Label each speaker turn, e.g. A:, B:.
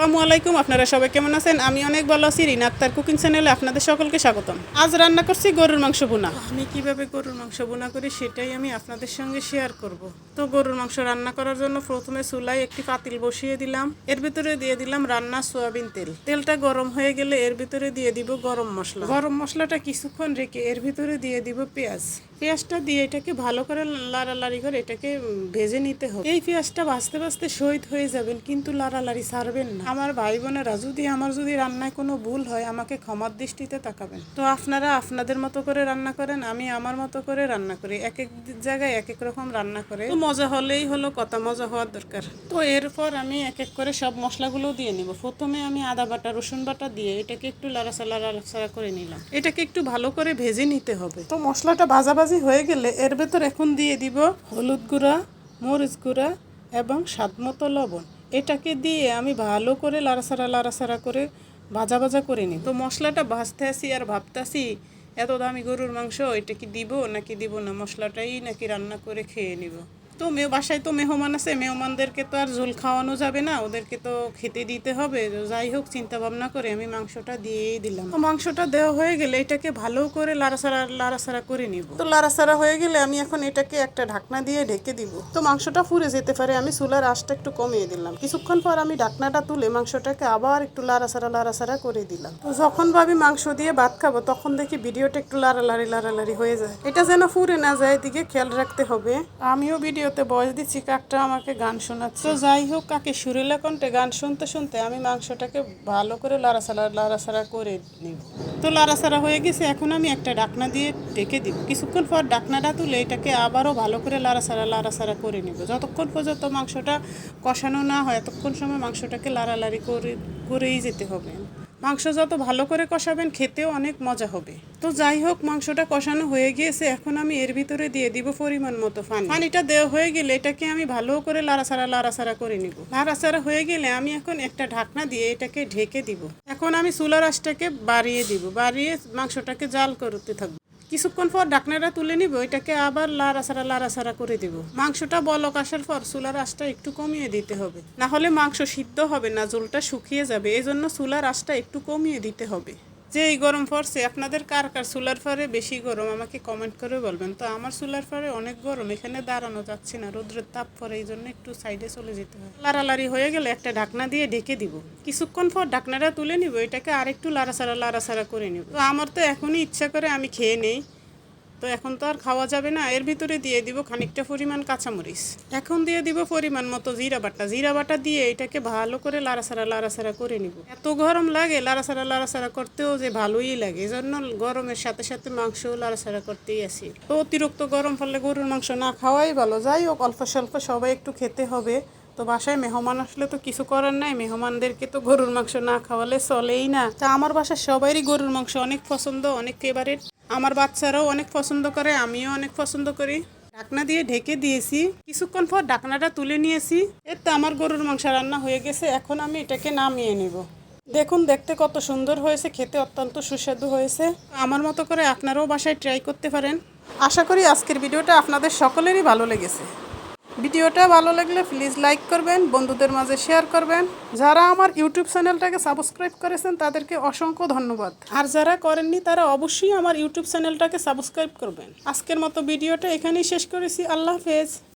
A: আসসালামু আলাইকুম, আপনারা সবাই কেমন আছেন? আমি অনেক ভালো আছি। রিনা আক্তার কুকিং চ্যানেলে আপনাদের সকলকে স্বাগতম। আজ রান্না করছি গরুর মাংস বোনা আমি কীভাবে গরুর মাংস বোনা করি সেটাই আমি আপনাদের সঙ্গে শেয়ার করব। তো গরুর মাংস রান্না করার জন্য প্রথমে চুলায় একটি পাতিল বসিয়ে দিলাম। এর ভিতরে দিয়ে দিলাম রান্না সোয়াবিন তেল। তেলটা গরম হয়ে গেলে এর ভিতরে দিয়ে দিব গরম মশলা। গরম মশলাটা কিছুক্ষণ রেখে এর ভিতরে দিয়ে দিব পেঁয়াজ। পেঁয়াজটা দিয়ে এটাকে ভালো করে লাড়ালাড়ি করে এটাকে ভেজে নিতে হবে। এই পেঁয়াজটা ভাজতে ভাজতে শহীদ হয়ে যাবেন, কিন্তু লাড়ালাড়ি ছাড়বেন না। আমার ভাই বোনেরা যদি আমার যদি রান্নায় কোনো ভুল হয় আমাকে ক্ষমার দৃষ্টিতে তাকাবেন। তো আপনারা আপনাদের মতো করে রান্না করেন আমি আমার মতো করে রান্না করি। এক এক জায়গায় এক এক রকম রান্না করে। তো মজা হলেই হলো কথা মজা হওয়ার দরকার। তো এরপর আমি এক এক করে সব মশলাগুলো দিয়ে নিব। প্রথমে আমি আদা বাটা রসুন বাটা দিয়ে এটাকে একটু লাড়াচাড়া লাড়াচাড়া করে নিলাম। এটাকে একটু ভালো করে ভেজে নিতে হবে। তো মশলাটা ভাজাভাজি হয়ে গেলে এর ভেতর এখন দিয়ে দিব হলুদ গুঁড়া মরিচ গুঁড়া এবং স্বাদ মতো লবণ। এটাকে দিয়ে আমি ভালো করে লাড়াসাড়া লাড়াসাড়া করে ভাজা ভাজা করে নিই। তো মশলাটা ভাজতে আসি আর ভাবতাছি এত দামি গরুর মাংস, এটা কি দিব নাকি দিব না? মশলাটাই নাকি রান্না করে খেয়ে নিব। তো মেয়ে, বাসায় তো মেহমান আছে, মেহমানদেরকে তো আর ঝোল খাওয়ানো যাবে না, ওদেরকে তো খেতে দিতে হবে। যাই হোক চিন্তা ভাবনা করে আমি মাংসটা দিয়েই দিলাম। তো মাংসটা দেওয়া হয়ে গেলে এটাকে ভালো করে লাড়াচাড়া লাড়াচাড়া করে নিব। তো লাড়াচাড়া হয়ে গেলে আমি এখন এটাকে একটা ঢাকনা দিয়ে ঢেকে দিব। তো মাংসটা ফুরে যেতে পারে, আমি চুলার আঁচটা একটু কমিয়ে দিলাম। কিছুক্ষণ পর আমি ঢাকনাটা তুলে মাংসটাকে আবার একটু লাড়াচাড়া লাড়াচাড়া করে দিলাম। তো যখন ভাবি মাংস দিয়ে ভাত খাব, তখন দেখি ভিডিওটা একটু লাড়ালাড়ি লাড়ালাড়ি হয়ে যায়। এটা যেন ফুরে না যায়, এদিকে খেয়াল রাখতে হবে। আমিও ভিডিওতে বয়স দিচ্ছি, কাকটা আমাকে গান শোনাচ্ছে। তো যাই হোক, কাকে সুরেলা কণ্ঠে গান শুনতে শুনতে আমি মাংসটাকে ভালো করে লাড়াচাড়া লাড়াচাড়া করে নিব। তো লাড়াচাড়া হয়ে গেছে, এখন আমি একটা ডাকনা দিয়ে ডেকে দিব। কিছুক্ষণ পর ডাকনাটা তুলে এটাকে আবারও ভালো করে লাড়াচাড়া লাড়াচাড়া করে নিব। যতক্ষণ পর্যন্ত মাংসটা কষানো না হয়, এতক্ষণ সময় মাংসটাকে লাড়ালাড়ি করে, করেই যেতে হবে। মাংস যত ভালো করে কষাবেন, খেতেও অনেক মজা হবে। তো যাই হোক, মাংসটা কষানো হয়ে গিয়েছে, এখন আমি এর ভিতরে দিয়ে দিব পরিমাণ মতো পানি পানিটা দেওয়া হয়ে গেলে এটাকে আমি ভালো করে লাড়াছাড়া লাড়াছাড়া করে নিব। লাড়াছাড়া হয়ে গেলে আমি এখন একটা ঢাকনা দিয়ে এটাকে ঢেকে দিব। এখন আমি চুলা রাসটাকে বাড়িয়ে দিব, বাড়িয়ে মাংসটাকে জাল করতে থাকব। কিছুক্ষণ পর ঢাকনাটা তুলে নিব এটাকে আবার লাড়াছাড়া লাড়াছাড়া করে দিব। মাংসটা বলক আসার পর চুলার আঁচটা একটু কমিয়ে দিতে হবে। না হলে মাংস সিদ্ধ হবে না জলটা শুকিয়ে যাবে। এই জন্য চুলার আঁচটা একটু কমিয়ে দিতে হবে। যে এই গরম পড়ছে, আপনাদের কার কার চুলার ফারে বেশি গরম? আমাকে কমেন্ট করে বলবেন। তো আমার চুলার ফারে অনেক গরম, এখানে দাঁড়ানো যাচ্ছে না, রোদ্রের তাপ পরে এই জন্য একটু সাইডে চলে যেতে হয়। লাড়ালাড়ি হয়ে গেলে একটা ঢাকনা দিয়ে ঢেকে দিব। কিছুক্ষণ পর ঢাকনাটা তুলে নিব, এটাকে আরেকটু লাড়াছাড়া লাড়াছাড়া করে নিব। তো আমার তো এখনই ইচ্ছা করে আমি খেয়ে নেই। তো এখন তো আর খাওয়া যাবে না, এর ভিতরে দিয়ে দিব খানিকটা পরিমাণ কাঁচামরিচ। এখন দিয়ে দিব পরিমাণ মতো জিরা বাটা। জিরা বাটা দিয়ে এটাকে ভালো করে লাড়াছাড়া লাড়াছাড়া করে নিব। এত গরম লাগে লাড়াছাড়া লাড়াছাড়া করতেও যে ভালোই লাগে। এজন্য গরমের সাথে সাথে মাংস লাড়াছাড়া করতেই আসি। তো অতিরিক্ত গরম ফলে গরুর মাংস না খাওয়াই ভালো। যাই হোক, অল্প স্বল্প সবাই একটু খেতে হবে। তো বাসায় মেহমান আসলে তো কিছু করার নাই। মেহমানদেরকে তো গরুর মাংস না খাওয়ালে চলেই না। তা আমার বাসায় সবারই গরুর মাংস অনেক পছন্দ, অনেক ফেভারিট আমার বাচ্চারাও অনেক পছন্দ করে, আমিও অনেক পছন্দ করি। ঢাকনা দিয়ে ঢেকে দিয়েছি। কিছুক্ষণ পর ঢাকনাটা তুলে নিয়েছি। এর তো আমার গরুর মাংস রান্না হয়ে গেছে, এখন আমি এটাকে নামিয়ে নেব। দেখুন, দেখতে কত সুন্দর হয়েছে, খেতে অত্যন্ত সুস্বাদু হয়েছে। আমার মতো করে আপনারাও বাসায় ট্রাই করতে পারেন। আশা করি আজকের ভিডিওটা আপনাদের সকলেরই ভালো লেগেছে। ভিডিওটা ভালো লাগলে প্লিজ লাইক করবেন, বন্ধুদের মাঝে শেয়ার করবেন। যারা আমার ইউটিউব চ্যানেলটাকে সাবস্ক্রাইব করেছেন, তাদেরকে অসংখ্য ধন্যবাদ। আর যারা করেননি, তারা অবশ্যই আমার ইউটিউব চ্যানেলটাকে সাবস্ক্রাইব করবেন। আজকের মতো ভিডিওটা এখানেই শেষ করেছি। আল্লাহ হাফেজ।